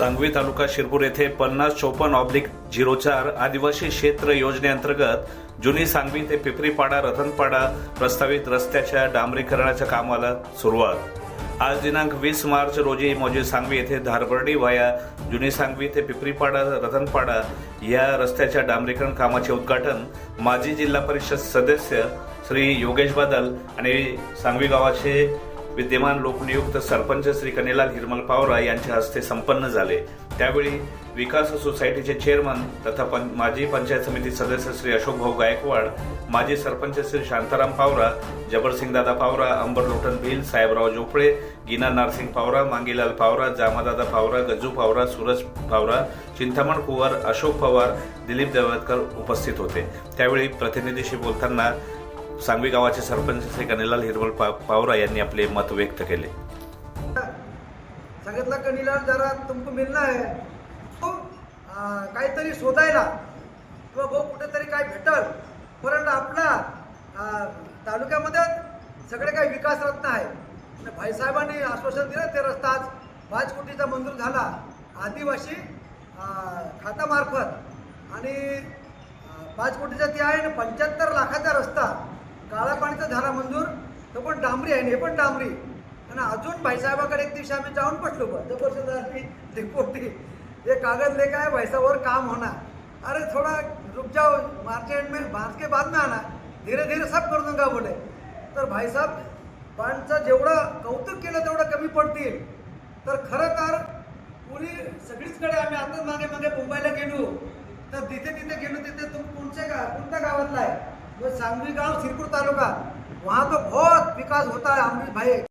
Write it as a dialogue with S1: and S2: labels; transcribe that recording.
S1: सांगवी तालुका शिरपूर येथे पन्नास चोपन्न ऑब्लिक झिरो चार आदिवासी क्षेत्र योजनेअंतर्गत जुनी सांगवी ते पिपरीपाडा रतनपाडा प्रस्तावित रस्त्याच्या डांबरीकरणाच्या कामाला सुरुवात. आज दिनांक वीस मार्च रोजी मोजी सांगवी येथे धारबर्डी वाया जुनी सांगवी ते पिपरीपाडा रतनपाडा या रस्त्याच्या डांबरीकरण कामाचे उद्घाटन माजी जिल्हा परिषद सदस्य श्री योगेश बादल आणि सांगवी गावाचे विद्यमान लोकनियुक्त सरपंच श्री कनेलाल हिरमल पावरा यांच्या हस्ते संपन्न झाले. त्यावेळी विकास सोसायटीचे चेअरमन तथा पं माजी पंचायत समिती सदस्य श्री अशोक भाऊ गायकवाड माजी सरपंच श्री शांताराम पावरा जबरसिंगदादा पावरा अंबर लोटन भिल साहेबराव जोपळे गीना नारसिंग पावरा मांगीलाल पावरा जामादादा पावरा गज्जू पावरा सूरज पावरा चिंतामण कुवर अशोक पवार दिलीप देवळकर उपस्थित होते. त्यावेळी प्रतिनिधीशी बोलताना सांगवी गावाचे सरपंच श्री कनेलाल हिरवळ पा पावरा यांनी आपले मत व्यक्त केले.
S2: सांगितलं कणीला जरा तुमको मिळणं आहे तो, काहीतरी शोधायला. किंवा भाऊ कुठेतरी काय भेटल परंतु आपला तालुक्यामध्ये सगळे काही विकास रत्न आहे भाईसाहेबांनी आश्वासन दिलं ते रस्ता आज पाच कोटीचा मंजूर झाला. आदिवासी खातामार्फत आणि पाच कोटीचा ते आहे आणि पंच्याहत्तर लाखाचा रस्ता. काळा पाणीचा झाला मंजूर तो पण डांबरी आहे हे पण डांबरी. आणि अजून भाईसाहेबाकडे एक दिवशी आम्ही जाऊन पटलो बा जबरदस्ती रिपोर्टी हे कागद ले काय भाईसावर काम होना अरे थोड़ा रुक जाओ मार्केट में मार्च के बाद में आना धीरे धीरे सब कर दूंगा बोले. तर भाईसाहेब पाणचं जेवढं कौतुक केलं तेवढं कमी पडतील. तर खरं तर पुरी सगळीचकडे आम्ही आता मागे मागे मुंबईला गेलो. तर तिथे तिथे गेलो तिथे तुम कोणच्या गा कोणत्या गावातला आहे? जो सांगवी गांव सिरपुर तालुका वहाँ तो बहुत विकास होता है अमरीश भाई।